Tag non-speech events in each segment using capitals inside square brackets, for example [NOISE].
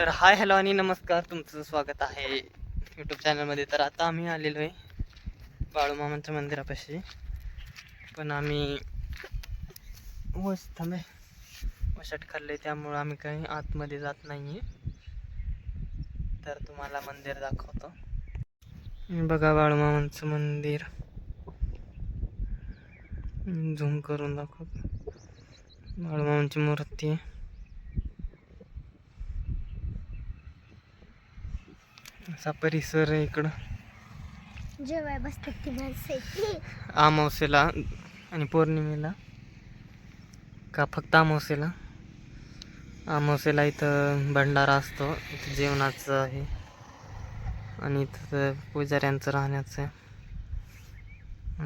तर hi hello आणि नमस्कार तुमचं स्वागत आहे यूट्यूब चॅनलमध्ये तर आता आम्ही आलेलो आहे बाळूमामांच्या मंदिरापाशी. पण आम्ही वस थांबे. वशाट खाल्ले त्यामुळं आम्ही काही आतमध्ये जात नाही आहे तर तुम्हाला मंदिर दाखवतो. बघा बाळूमामांचं मंदिर. झूम करून दाखवतो बाळूमामांची मूर्ती आहे. असा परिसर आहे इकडं. जेवाय बसतात ती माणसं. [LAUGHS] अमावस्येला आणि पौर्णिमेला. का फक्त अमावस्येला अमावस्येला इथं भंडारा असतो. इथं जेवणाचं आहे. आणि इथं पुजाऱ्यांचं राहण्याचं आहे.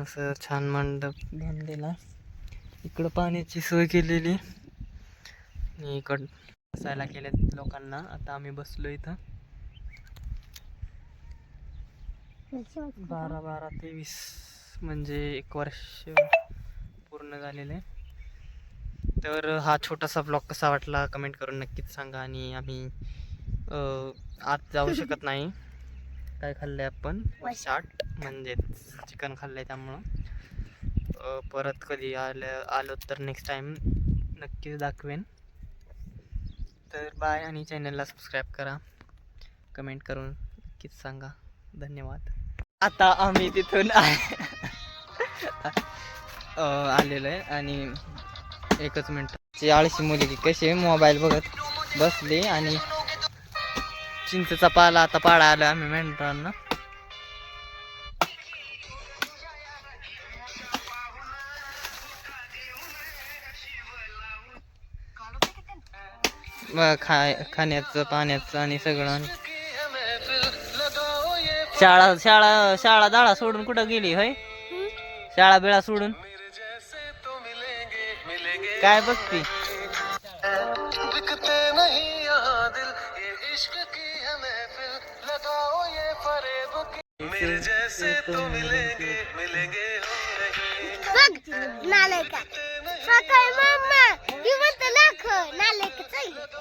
असं छान मंडप बांधलेला. इकडं पाण्याची सोय केलेली. आणि इकडं बसायला केले लोकांना. आता आम्ही बसलो इथं. बारा बारा तेवीस म्हणजे एक वर्ष पूर्ण झालेले. तर हा छोटासा ब्लॉग कसा वाटला कमेंट करून नक्कीच सांगा आणि आम्ही आत जाऊ शकत नाही. काय खाल्लंय आपण? चाट म्हणजे चिकन खाल्लंय त्यामुळं. परत कधी आलं आलो तर नेक्स्ट टाईम नक्कीच दाखवेन. तर बाय आणि चॅनलला सबस्क्राईब करा. कमेंट करून नक्कीच सांगा. धन्यवाद. आता आम्ही तिथून अं, आलेलो आहे आणि एकच मिनिट. आळशी मुलगी कशी मोबाईल बघत बसली आणि चिंचेचा पाला आता पाडा आला आम्ही मेंढरांना. खा खाय खाण्याचं पाण्याचं आणि सगळं. शाळा शाळा शाळा दाळा सोडून कुठं गेली होय? शाळा बिळा सोडून? काय बघती? बिकते नहीं यहाँ दिल ये इश्क की है महफिल लगाओ ये फरेब की। मेरे जैसे तो मिलेंगे मिलेंगे नहीं। बघ नालायका सकाळी मम्मा म्हणते लाख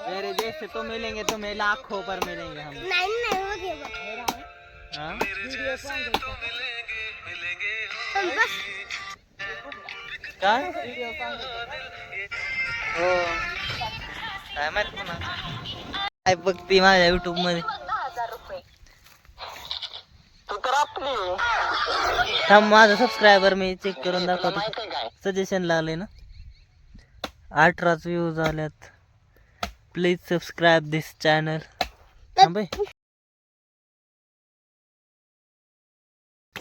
मेरे जैसे तो मिलेंगे तुम्हें लाखों पर मिलेंगे हम। नाही नाही हे बस काय हो काय माहीत पुन्हा काय बघते माझ्या युट्यूबमध्ये? थांब माझा सबस्क्रायबर मी चेक करून दाखवतो. सजेशन लागले ना? अठराच व्ह्यूज आल्यात. प्लीज सबस्क्राईब दिस चॅनल थांब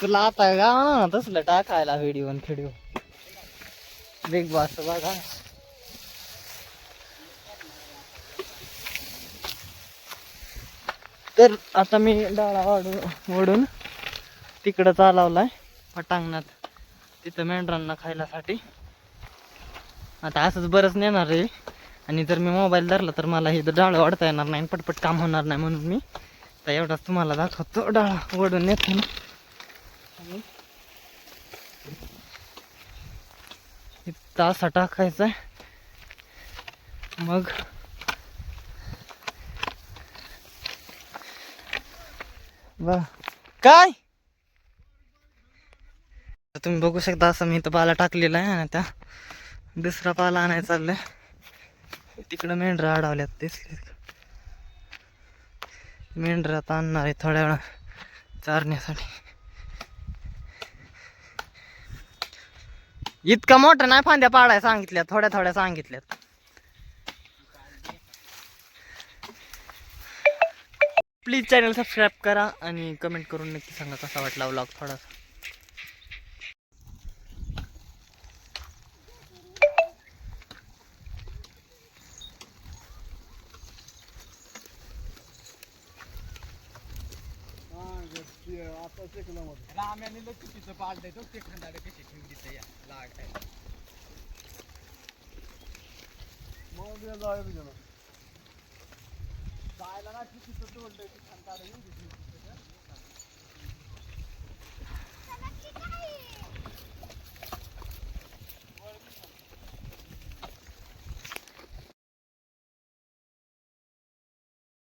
तुला आता का? तसलं टाकायला व्हिडिओ आणि व्हिडिओ बिग बॉस बघा. तर आता मी डाळा वाढून ओढून तिकडं चालवलाय पटांगणात. तिथं मेंढरांना खायलासाठी. आता असंच बरंच नेणार आहे. आणि जर मी मोबाईल धरला तर मला हे डाळ वाढता येणार नाही आणि पटपट काम होणार नाही म्हणून मी आता एवढाच तुम्हाला दाखवतो. डाळा ओढून येतो ना. असा टाकायचा. आहे मग बा. काय? तर तुम्ही बघू शकता असं मी तर पाला टाकलेला आहे आणि त्या दुसरा पाला आणायचा चाललाय. तिकडं मेंढरा अडवल्यात दिसले मेंढरात आणणार आहे थोड्या वेळा चारण्यासाठी. इतका मोठा नाही फांद्या पाडाय सांगितल्या थोड्या थोड्या सांगितल्यात. प्लीज चॅनल सबस्क्राईब करा आणि कमेंट करून नक्की सांगा कसा वाटला व्लॉग थोडासा. आता सेकंदामध्ये राम्याने लय चुकीचं पाडलंय तो ते खंडाडे कशी ठेवली या लाग आहे मग जायचं ना जायला ना चुकीचं तोडलंय ते खंडाडे येऊ दे.